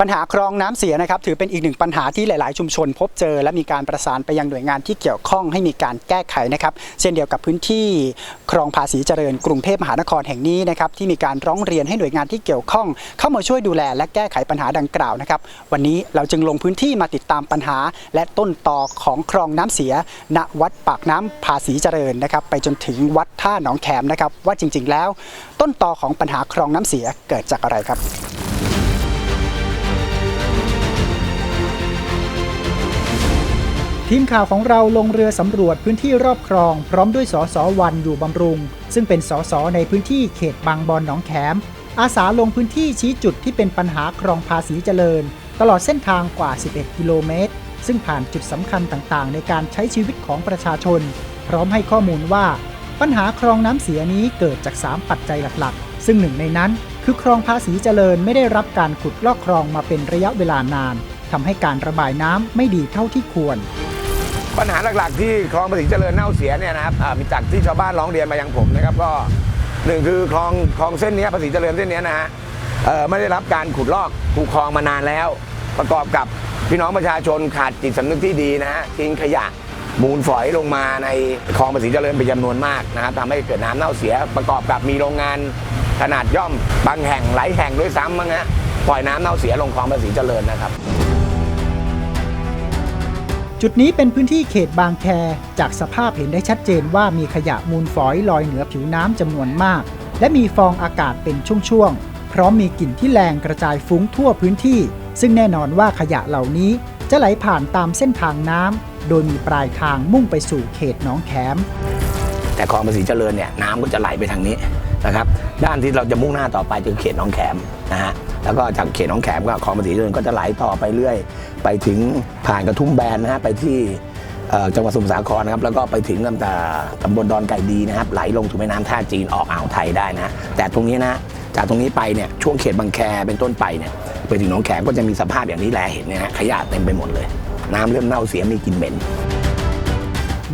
ปัญหาคลองน้ำเสียนะครับถือเป็นอีกหนึ่งปัญหาที่หลายๆ ชุมชน พบเจอ และมีการประสานไปยังหน่วยงานที่เกี่ยวข้องให้มีการแก้ไขนะครับเช่นเดียวกับพื้นที่คลองภาษีเจริญกรุงเทพมหานครแห่งนี้นะครับที่มีการร้องเรียนให้หน่วยงานที่เกี่ยวข้อง เข้ามาช่วยดูแล และแก้ไขปัญหาดังกล่าวนะครับวันนี้เราจึงลงพื้นที่มาติดตามปัญหา และต้นตอของคลองน้ำเสีย ณวัดปากน้ำภาษีเจริญนะครับไปจนถึงวัดท่าหนองแขมนะครับว่าจริง ๆ แล้ว ต้นตอของปัญหาคลองน้ำเสียเกิดจากอะไรครับ ทีมข่าวของเราลงเรือสำรวจพื้นที่รอบคลอง พร้อมด้วยสสวันอยู่บำรุง ซึ่งเป็นสสในพื้นที่เขตบางบอนหนองแขม อาสาลงพื้นที่ชี้จุดที่เป็นปัญหาคลองภาษีเจริญ ตลอดเส้นทางกว่า 11 กิโลเมตร ซึ่งผ่านจุดสำคัญต่างๆ ในการใช้ชีวิตของประชาชน พร้อมให้ข้อมูลว่า ปัญหาคลองน้ำเสียนี้เกิดจาก 3 ปัจจัยหลักๆ ซึ่งหนึ่งในนั้นคือคลองภาษีเจริญไม่ได้รับการขุดลอกคลองมาเป็นระยะเวลานานทำให้การระบายน้ำไม่ดีเท่าที่ควร ปัญหาหลักๆ ที่คลองภาษีเจริญเน่าเสียเนี่ยนะครับมีจากที่ชาวบ้านร้องเรียนมายังผมนะครับก็หนึ่งคือคลองคลองเส้นนี้ยภาษีเจริญเส้นนี้นะฮะไม่ได้รับการขุดลอกคูคลองมานานแล้ว ประกอบกับพี่น้องประชาชนขาดจิตสำนึกที่ดีนะฮะทิ้งขยะมูลฝอยลงมาในคลองภาษีเจริญเป็นจำนวนมากนะครับทำให้เกิดน้ำเน่าเสียประกอบกับมีโรงงานขนาดย่อมบางแห่งหลายแห่งด้วยซ้ำมั้งฮะปล่อยน้ำเน่าเสียลงคลองภาษีเจริญนะครับ จุดนี้เป็นพื้นที่เขตบางแค จากสภาพเห็นได้ชัดเจนว่ามีขยะมูลฝอยลอยเหนือผิวน้ำจำนวนมาก และมีฟองอากาศเป็นช่วงๆ พร้อมมีกลิ่นที่แรงกระจายฟุ้งทั่วพื้นที่ ซึ่งแน่นอนว่าขยะเหล่านี้จะไหลผ่านตามเส้นทางน้ำโดยมีปลายทางมุ่งไปสู่เขตหนองแขม แต่คลองภาษีเจริญเนี่ยน้ำก็จะไหลไปทางนี้นะครับ ด้านที่เราจะมุ่งหน้าต่อไปคือเขตหนองแขมนะฮะ แล้วก็จากเขตหนองแขมก็คลองภาษีเจริญก็จะไหลต่อไปเรื่อย ไปถึงผ่านกระทุ่มแบนนะฮะไปที่จังหวัดสมุทรสาครนะครับแล้วก็ไปถึงลำตาตำบลดอนไก่ดีนะครับ ไหลลงสู่แม่น้ำท่าจีนออกอ่าวไทยได้นะแต่ตรงนี้นะจากตรงนี้ไปเนี่ยช่วงเขตบางแคเป็นต้นไปเนี่ยไปถึงหนองแขมก็จะมีสภาพอย่างนี้แหละเห็นเนี่ยฮะขยะเต็มไปหมดเลย น้ำเริ่มเน่าเสียมีกลิ่นเหม็น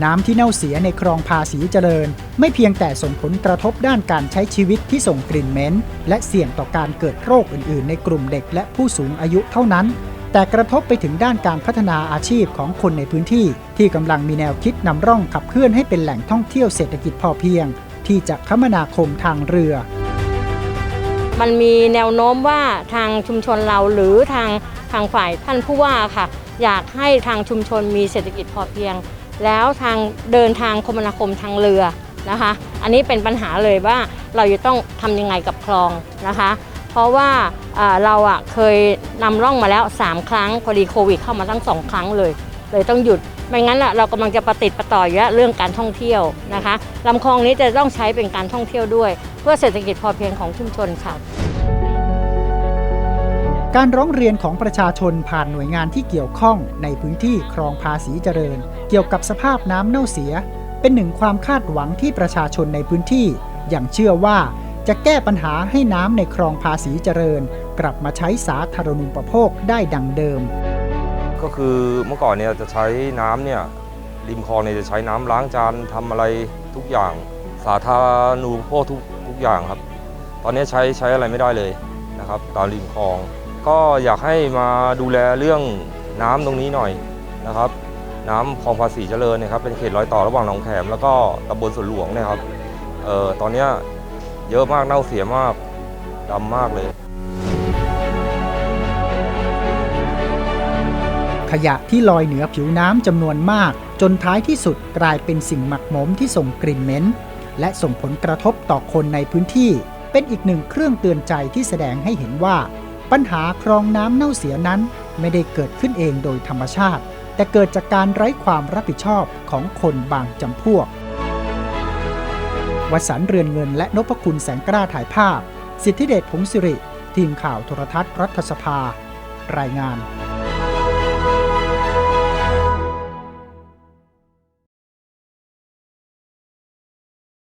น้ำที่เน่าเสียในคลองภาษีเจริญ ไม่เพียงแต่ส่งผลกระทบด้านการใช้ชีวิตที่ส่งกลิ่นเหม็นและเสี่ยงต่อการเกิดโรคอื่นๆ ในกลุ่มเด็กและผู้สูงอายุเท่านั้น แต่กระทบไปถึงด้านการพัฒนาอาชีพของคนในพื้นที่ ที่กำลังมีแนวคิดนำร่องขับเคลื่อนให้เป็นแหล่งท่องเที่ยวเศรษฐกิจพอเพียง ที่จะคมนาคมทางเรือ มันมีแนวโน้มว่าทางชุมชนเราหรือทางทางฝ่ายท่านผู้ว่าค่ะ อยากให้ทางชุมชนมีเศรษฐกิจพอเพียง แล้วทางเดินทางคมนาคมทางเรือนะคะ อันนี้เป็นปัญหาเลยว่าเราจะต้องทำยังไงกับคลองนะคะ เพราะว่าเราอะเคยนำร่องมาแล้ว 3 ครั้งพอดีโควิดเข้ามาทั้งสองครั้งเลย เลยต้องหยุดไม่งั้นเรากำลังจะประติดประต่ออยู่เรื่องการท่องเที่ยวนะคะลำคลองนี้จะต้องใช้เป็นการท่องเที่ยวด้วย เพื่อเศรษฐกิจพอเพียงของชุมชนค่ะ การร้องเรียนของประชาชนผ่านหน่วยงานที่เกี่ยวข้องในพื้นที่คลองภาษีเจริญ เกี่ยวกับสภาพน้ำเน่าเสีย เป็นหนึ่งความคาดหวังที่ประชาชนในพื้นที่อย่างเชื่อว่าจะแก้ปัญหาให้น้ำในคลองภาษีเจริญ กลับมาใช้สาธารณูปโภคได้ดังเดิม ก็คือเมื่อก่อนเนี่ยจะใช้น้ำเนี่ยริมคลองเนี่ยจะใช้น้ำล้างจานทำอะไรทุกอย่าง สาธารณูปโภคทุกทุกอย่างครับ ตอนนี้ใช้ใช้อะไรไม่ได้เลยนะครับตามริมคลอง ก็อยากให้มาดูแลเรื่องน้ำตรงนี้หน่อยนะครับ น้ำคลองภาษีเจริญเนะครับเป็นเขตรอยต่อระหว่างหนองแขมแล้วก็ตำบลสวนหลวงเนะครับเอ่อตอนนี้เยอะมากเน่าเสียมากดำมากเลย ขยะที่ลอยเหนือผิวน้ำจำนวนมาก จนท้ายที่สุดกลายเป็นสิ่งหมักหมมที่ส่งกลิ่นเหม็นและส่งผลกระทบต่อคนในพื้นที่ เป็นอีกหนึ่งเครื่องเตือนใจที่แสดงให้เห็นว่า ปัญหาคลองน้ำเน่าเสียนั้นไม่ได้เกิดขึ้นเองโดยธรรมชาติ แต่เกิดจากการไร้ความรับผิดชอบของคนบางจำพวก วสันต์เรือนเงินและนพคุณแสงกล้าถ่ายภาพ สิทธิเดชผงสิริ ทีมข่าวโทรทัศน์รัฐสภา รายงาน